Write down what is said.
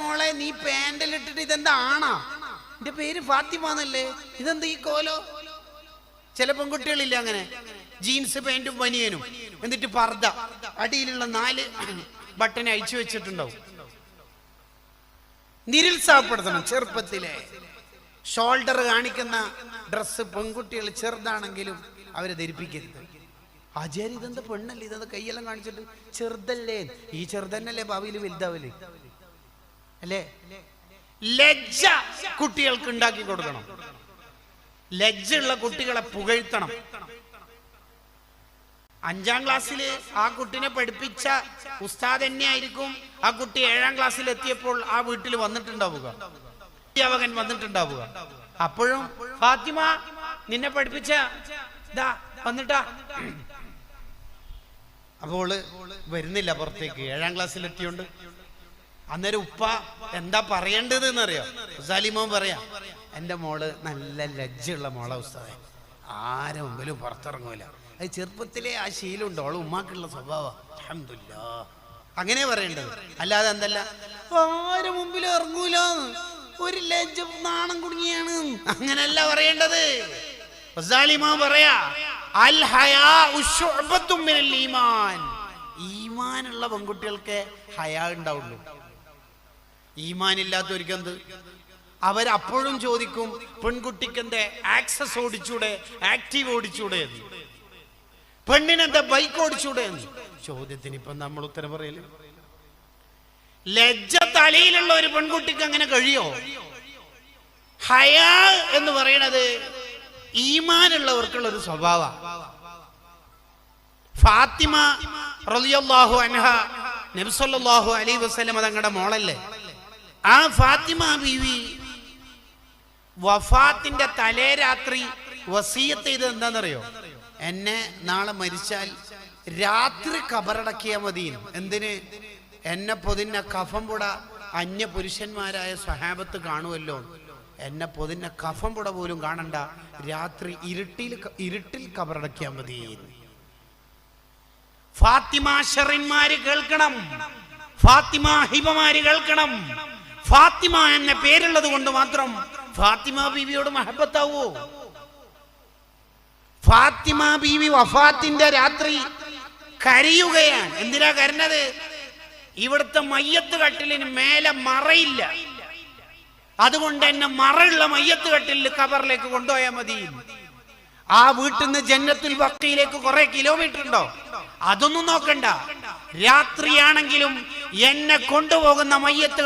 മോളെ നീ പാൻഡലിട്ടിട്ട് ഇതെന്താ ആണാ? എന്റെ പേര് ഫാത്തിമ എന്നല്ലേ ഇതെന്താ ഈ കോലോ? ചില പെൺകുട്ടികളില്ല അങ്ങനെ. ജീൻസ് പാന്റും ബനിയനും. എന്നിട്ട് പർദ്ദ. അടിയിലുള്ള നാല് ബട്ടൺ അഴിച്ചു വെച്ചിട്ടുണ്ടാവും. നിരുത്സാഹപ്പെടുത്തണം ചെറുപ്പത്തിലെ. ഷോൾഡർ കാണിക്കുന്ന ഡ്രസ്സ് പെൺകുട്ടികൾ ചെറുതാണെങ്കിലും അവരെ ധരിപ്പിക്കരുത്. ആചാര്യ ഇതെന്താ പെണ്ണല്ലേ? ഇതെന്താ കൈയെല്ലാം കാണിച്ചിട്ട്? ചെറുതല്ലേ? ഈ ചെറുതന്നല്ലേ ഭാവിയിൽ വലുതാവൽ? അല്ലേ? ലജ്ജ കുട്ടികൾക്ക് ഉണ്ടാക്കി കൊടുക്കണം. ലജ്ജയുള്ള കുട്ടികളെ പുകഴ്ത്തണം. അഞ്ചാം ക്ലാസ്സിൽ ആ കുട്ടിനെ പഠിപ്പിച്ച ഉസ്താദ് തന്നെ ആയിരിക്കും ആ കുട്ടി ഏഴാം ക്ലാസ്സിൽ എത്തിയപ്പോൾ ആ വീട്ടിൽ വന്നിട്ടുണ്ടാവുക. അധ്യാപകൻ വന്നിട്ടുണ്ടാവുക. അപ്പോഴും ഫാത്തിമ നിന്നെ പഠിപ്പിച്ച ദാ വന്നിട്ടാ. അപ്പോൾ വരുന്നില്ല പുറത്തേക്ക്. ഏഴാം ക്ലാസ്സിൽ എത്തിയോണ്ട് അന്നേരം ഉപ്പ എന്താ പറയേണ്ടത് എന്നറിയോ സാലിമോൻ പറയാ എന്റെ മോൾ നല്ല ലജ്ജയുള്ള മോളെ ഉസ്താദെ. ആരും മുമ്പിലും പുറത്തിറങ്ങൂല. അത് ചെറുപ്പത്തിലെ ആ ശീലമുണ്ട്. അവൾ ഉമ്മാക്കുള്ള സ്വഭാവം. അങ്ങനെ പറയേണ്ടത്. അല്ലാതെ എന്തല്ല? ആരും മുമ്പിലും ഇറങ്ങൂല ഒരു ലജ്ജ നാണം കുടുങ്ങിയാണ്. അങ്ങനല്ല പറയേണ്ടത്. പറയാ അൽ ഹയാ ഈമാനുള്ള പെൺകുട്ടികൾക്ക് ഹയാ ഉണ്ടാവുള്ളൂ. എന്ത്? അവരപ്പോഴും ചോദിക്കും പെൺകുട്ടിക്ക് എന്താ ആക്സസ് ഓടിച്ചൂടെ? ആക്റ്റീവ് ഓടിച്ചൂടെ എന്ന്? പെണ്ണിനെന്താ ബൈക്ക് ഓടിച്ചൂടെ എന്ന്? ചോദ്യത്തിന് ഇപ്പൊ നമ്മൾ ഉത്തരം പറയൽ. ലജ്ജ തലയിലുള്ള ഒരു പെൺകുട്ടിക്ക് അങ്ങനെ കഴിയോ? ഹയാ എന്ന് പറയണത് ഈമാനുള്ളവർക്കുള്ള ഒരു സ്വഭാവ. ഫാത്തിമ റളിയല്ലാഹു അൻഹ നബി സല്ലല്ലാഹു അലൈഹി വസല്ലം തങ്ങളുടെ മോളല്ലേ? ആ ഫാത്തിമ ബീവി വഫാത്തിന്റെ തലേ രാത്രി വസീയത്ത് ചെയ്ത് എന്താണെന്നറിയോ? എന്നെ നാളെ മരിച്ചാൽ രാത്രി കബറടക്കിയാ മതി എന്തിന്? എന്നെ പൊതിഞ്ഞ കഫം പുട അന്യ പുരുഷന്മാരായ സ്വഹാബത്ത് കാണുമല്ലോ എന്നെ പൊതിഞ്ഞ കഫം പുട പോലും കാണണ്ട. രാത്രി ഇരുട്ടിൽ ഇരുട്ടിൽ കബറടക്കിയാ മതി ഫാത്തിമാ ഷെറിന്മാര് കേൾക്കണം. ഫാത്തിമ ഹിബമാര് കേൾക്കണം. ഫാത്തിമ എന്ന പേരുള്ളത് കൊണ്ട് മാത്രം ഫാത്തിമ ബീവിയോട് മഹബത്താവോ? ഫാത്തിമ ബീവി വഫാത്തിന്റെ രാത്രി കരയുകയാണ്. എന്തിനാ കരഞ്ഞത്? ഇവിടുത്തെ മയ്യത്ത് കട്ടിലിന് മേലെ മറയില്ല. അതുകൊണ്ട് തന്നെ മറയുള്ള മയ്യത്ത് കട്ടിലിൽ കബറിലേക്ക് കൊണ്ടുപോയാൽ മതി. ആ വീട്ടിൽ നിന്ന് ജന്നത്തുൽ ബക്കയിലേക്ക് കുറെ കിലോമീറ്റർ ഉണ്ടോ? അതൊന്നും നോക്കണ്ട. രാത്രിയാണെങ്കിലും എന്നെ കൊണ്ടുപോകുന്ന മയ്യത്ത്